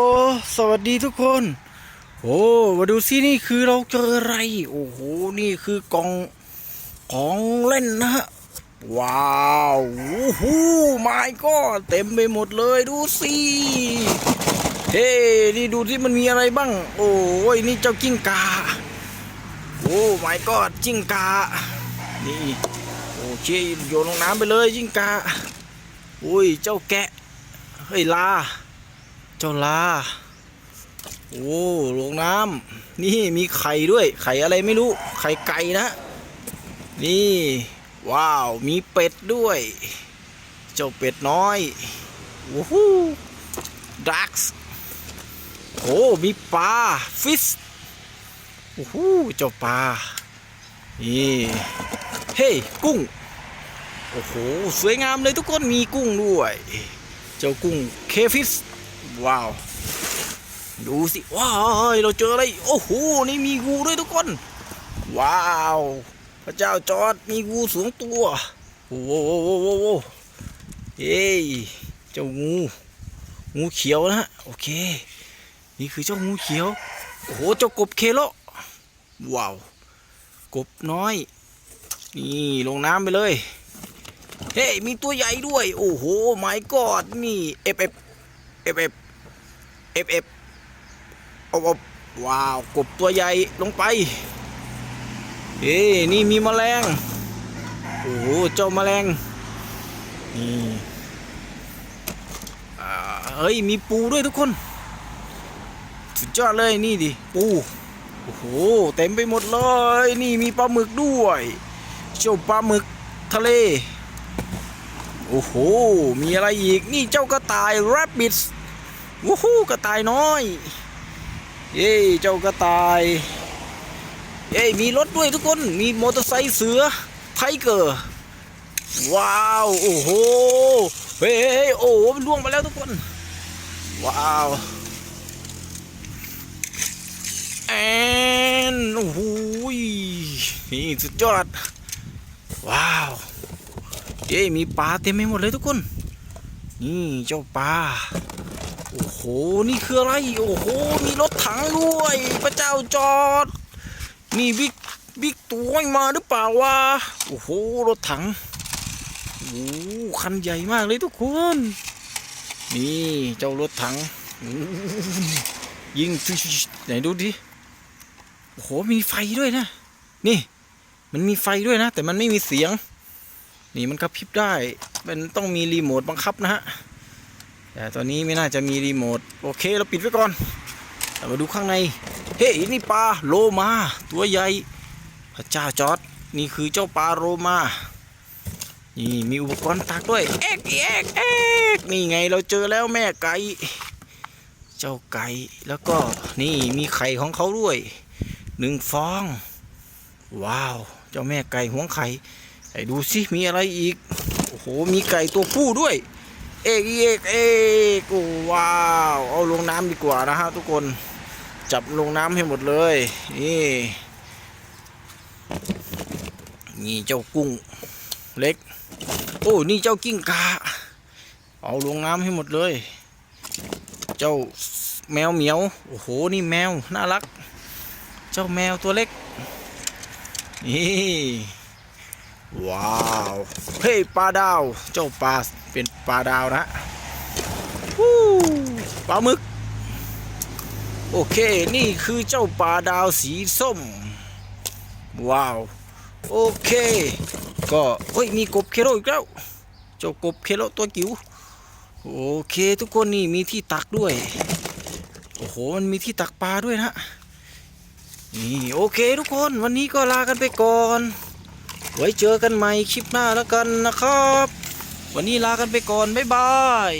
โอ้สวัสดีทุกคน โอ้มาดูซินี่คือเราเจออะไร โอ้โห นี่คือกล่องของเล่นนะฮะ ว้าวโอ้โหไม่ก็เต็มไปหมดเลยดูสิเฮ้นี่ดูที่มันมีอะไรบ้าง โอ้ยนี่เจ้ากิ้งกา โอ้ไม่ก็จิ้งกา นี่โอเคโยนลงน้ำไปเลยจิ้งกา โอ้ยเจ้าแกะ เฮ้ยลา เจ้าลา โอ้ลงน้ำนี่มีไข่ด้วย ไข่อะไรไม่รู้ ไข่ไก่นะ นี่ ว้าว มีเป็ดด้วย เจ้าเป็ดน้อยโอ้โหดักส์โอ้มีปลา ฟิสโอ้โหเจ้าปลา นี่ เฮ้ยกุ้ง โอ้โห สวยงามเลยทุกคน มีกุ้งด้วย เจ้ากุ้ง เคฟิส ว้าว ดูสิ ว้าวเราเจออะไร โอ้โห นี่มีงูด้วยทุกคน ว้าว พระเจ้าจอดมีงูสองตัว โอ้โหโอ้โหโอ้เฮ้ย เจ้างู งูเขียวนะฮะโอเค นี่คือเจ้างูเขียว โอ้โห เจ้ากบเคโลว้าว กบน้อย นี่ลงน้ำไปเลย เฮ้ย มีตัวใหญ่ด้วย โอ้โห ไม่กอดนี่ เอฟเอฟเอฟเอฟ อฟเอฟเอาเอาว้าวกบตัวใหญ่ลงไปเฮ้นี่มีแมลง โอ้โห เจ้าแมลง นี่เฮ้ย มีปูด้วยทุกคน สุดยอดเลยนี่ดิ ปู โอ้โห เต็มไปหมดเลย นี่มีปลาหมึกด้วยเจ้าปลาหมึกทะเล โอ้โห มีอะไรอีก นี่เจ้ากระต่าย rabbit วู้ฮู้กระต่ายน้อย เย้เจ้ากระต่าย เย้มีรถด้วยทุกคน มีมอเตอร์ไซค์เสือไทเกอร์ ว้าว โอ้โห เฮ้ยโอ้โหมันล่วงไปแล้วทุกคน ว้าวแอนโอ้โหนี่สุดยอด ว้าว เย้มีปลาเต็มไปหมดเลยทุกคน นี่เจ้าปลา โอ้โห นี่คืออะไร โอ้โห มีรถถังด้วย พระเจ้าจอดนี่บิ๊กบิ๊กตัวมาหรือเปล่าวะ โอ้โห รถถัง โอ้คันใหญ่มากเลยทุกคน นี่เจ้ารถถัง ยิงชิๆไหนดูดิ โอ้โห มีไฟด้วยนะ นี่ มันมีไฟด้วยนะ แต่มันไม่มีเสียง นี่มันกระพริบได้ มันต้องมีรีโมทบังคับนะฮะ แต่ตอนนี้ไม่น่าจะมีรีโมทโอเคเราปิดไว้ก่อนเรามาดูข้างใน เฮ้ยนี่ปลาโลมาตัวใหญ่พระเจ้าจอดนี่คือเจ้าปลาโลมา นี่มีอุปกรณ์ตักด้วยเอ็กเอ็กเอ็กนี่ไงเราเจอแล้วแม่ไก่เจ้าไก่แล้วก็นี่มีไข่ของเขาด้วยหนึ่งฟอง ว้าว เจ้าแม่ไก่หวงไข่ไอ้ดูสิมีอะไรอีกโอ้โหมีไก่ตัวผู้ด้วย เอกเอกเอกโอ้ว้าวเอาลงน้ำดีกว่านะฮะทุกคนจับลงน้ำให้หมดเลยนี่นี่เจ้ากุ้งเล็ก โอ้นี่เจ้ากิ้งกาเอาลงน้ำให้หมดเลย เจ้าแมวเหมียวโอ้โหนี่แมวน่ารัก เจ้าแมวตัวเล็กนี่ว้าวเฮ้ยปลาดาว เจ้าปลา เป็นปลาดาวนะปลาหมึก โอเคนี่คือเจ้าปลาดาวสีส้ม ว้าว โอเค ก็เฮ้ยมีกบเคโลอีกแล้ว เจ้ากบเคโลตัวจิ๋วโอเคทุกคนนี่มีที่ตักด้วย โอ้โหมันมีที่ตักปลาด้วยนะนี่โอเคทุกคนวันนี้ก็ลากันไปก่อน ไว้เจอกันใหม่คลิปหน้าแล้วกันนะครับ วันนี้ลากันไปก่อน บ๊ายบาย